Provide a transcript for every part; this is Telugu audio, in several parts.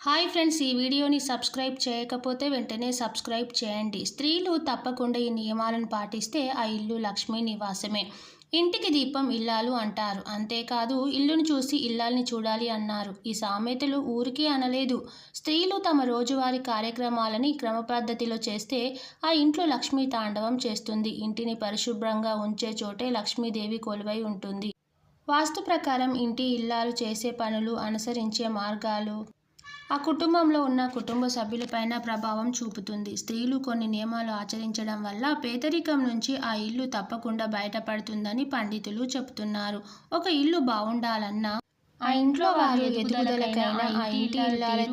హాయ్ ఫ్రెండ్స్ ఈ వీడియోని సబ్స్క్రైబ్ చేయకపోతే వెంటనే సబ్స్క్రైబ్ చేయండి. స్త్రీలు తప్పకుండా ఈ నియమాలను పాటిస్తే ఆ ఇల్లు లక్ష్మీ నివాసమే. ఇంటికి దీపం ఇల్లాలు అంటారు. అంతేకాదు ఇల్లును చూసి ఇల్లాల్ని చూడాలి అన్నారు. ఈ సామెతలు ఊరికి అనలేదు. స్త్రీలు తమ రోజువారీ కార్యక్రమాలని క్రమ పద్ధతిలో చేస్తే ఆ ఇంట్లో లక్ష్మీ తాండవం చేస్తుంది. ఇంటిని పరిశుభ్రంగా ఉంచే చోటే లక్ష్మీదేవి కొలువై ఉంటుంది. వాస్తు ప్రకారం ఇంటి ఇల్లాలు చేసే పనులు అనుసరించే మార్గాలు ఆ కుటుంబంలో ఉన్న కుటుంబ సభ్యులపైన ప్రభావం చూపుతుంది. స్త్రీలు కొన్ని నియమాలు ఆచరించడం వల్ల పేదరికం నుంచి ఆ ఇల్లు తప్పకుండా బయటపడుతుందని పండితులు చెబుతున్నారు ఒక ఇల్లు బాగుండాలన్నా ఆ ఇంట్లో వారి ఎదుగుదలకైనా ఆ ఇంటి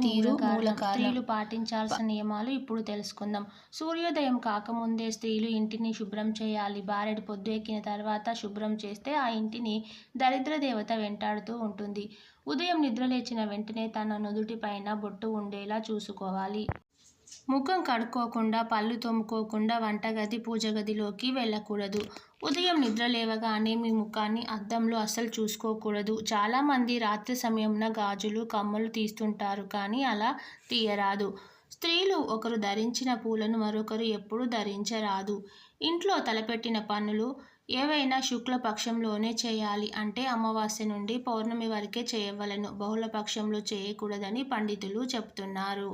తీరు మూల స్త్రీలు పాటించాల్సిన నియమాలు ఇప్పుడు తెలుసుకుందాం. సూర్యోదయం కాకముందే స్త్రీలు ఇంటిని శుభ్రం చేయాలి. బారెడు పొద్దు ఎక్కిన తర్వాత శుభ్రం చేస్తే ఆ ఇంటిని దరిద్ర దేవత వెంటాడుతూ ఉంటుంది. ఉదయం నిద్రలేచిన వెంటనే తన నుదుటిపైన బొట్టు ఉండేలా చూసుకోవాలి. ముఖం కడుక్కోకుండా పళ్ళు తోముకోకుండా వంటగది పూజగదిలోకి వెళ్ళకూడదు. ఉదయం నిద్ర లేవగానే మీ ముఖాన్ని అద్దంలో అస్సలు చూసుకోకూడదు. చాలామంది రాత్రి సమయంలో గాజులు కమ్మలు తీస్తుంటారు కానీ అలా తీయరాదు. స్త్రీలు ఒకరు ధరించిన పూలను మరొకరు ఎప్పుడూ ధరించరాదు. ఇంట్లో తలపెట్టిన పనులు ఏవైనా శుక్లపక్షంలోనే చేయాలి అంటే అమావాస్య నుండి పౌర్ణమి వరకే చేయవలను. బహుళపక్షంలో చేయకూడదని పండితులు చెప్తున్నారు.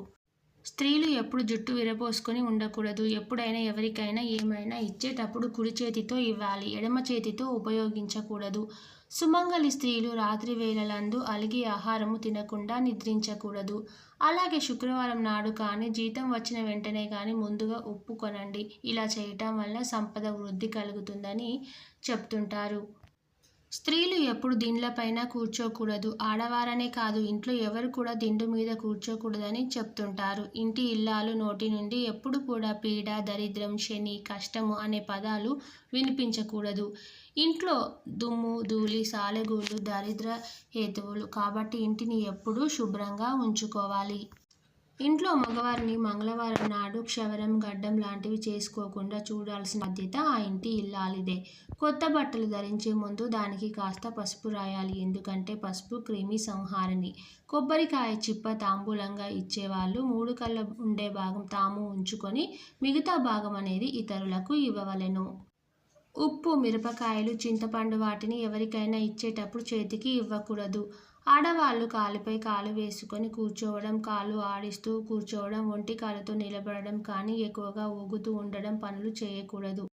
స్త్రీలు ఎప్పుడు జుట్టు విరపోసుకొని ఉండకూడదు. ఎప్పుడైనా ఎవరికైనా ఏమైనా ఇచ్చేటప్పుడు కుడి చేతితో ఇవ్వాలి. ఎడమ చేతితో ఉపయోగించకూడదు. సుమంగలి స్త్రీలు రాత్రి వేళలందు అలిగి ఆహారము తినకుండా నిద్రించకూడదు. అలాగే శుక్రవారం నాడు కానీ జీతం వచ్చిన వెంటనే కానీ ముందుగా ఉప్పు కొనండి ఇలా చేయటం వల్ల సంపద వృద్ధి కలుగుతుందని చెప్తుంటారు. స్త్రీలు ఎప్పుడు దీనిలపైన కూర్చోకూడదు. ఆడవారనే కాదు ఇంట్లో ఎవరు కూడా దిండు మీద కూర్చోకూడదని చెప్తుంటారు. ఇంటి ఇల్లాలు నోటి నుండి ఎప్పుడు కూడా పీడ దరిద్రం శని కష్టము అనే పదాలు వినిపించకూడదు. ఇంట్లో దుమ్ము ధూళి సాలెగూళ్ళు దరిద్ర హేతువులు కాబట్టి ఇంటిని ఎప్పుడూ శుభ్రంగా ఉంచుకోవాలి. ఇంట్లో మగవారిని మంగళవారం నాడు క్షవరం గడ్డం లాంటివి చేసుకోకుండా చూడాల్సిన బాధ్యత ఆ ఇంటి ఇల్లాలిదే. కొత్త బట్టలు ధరించే ముందు దానికి కాస్త పసుపు రాయాలి. ఎందుకంటే పసుపు క్రిమి సంహారిణి. కొబ్బరికాయ చిప్ప తాంబూలంగా ఇచ్చేవాళ్ళు మూడు కళ్ళ ఉండే భాగం తాము ఉంచుకొని మిగతా భాగం అనేది ఇతరులకు ఇవ్వవలెను. ఉప్పు మిరపకాయలు చింతపండు వాటిని ఎవరికైనా ఇచ్చేటప్పుడు చేతికి ఇవ్వకూడదు. ఆడవాళ్ళు కాలుపై కాలు వేసుకొని కూర్చోవడం కాలు ఆడిస్తూ కూర్చోవడం ఒంటి కాలుతో నిలబడడం కానీ ఎక్కువగా ఊగుతూ ఉండడం పనులు చేయకూడదు.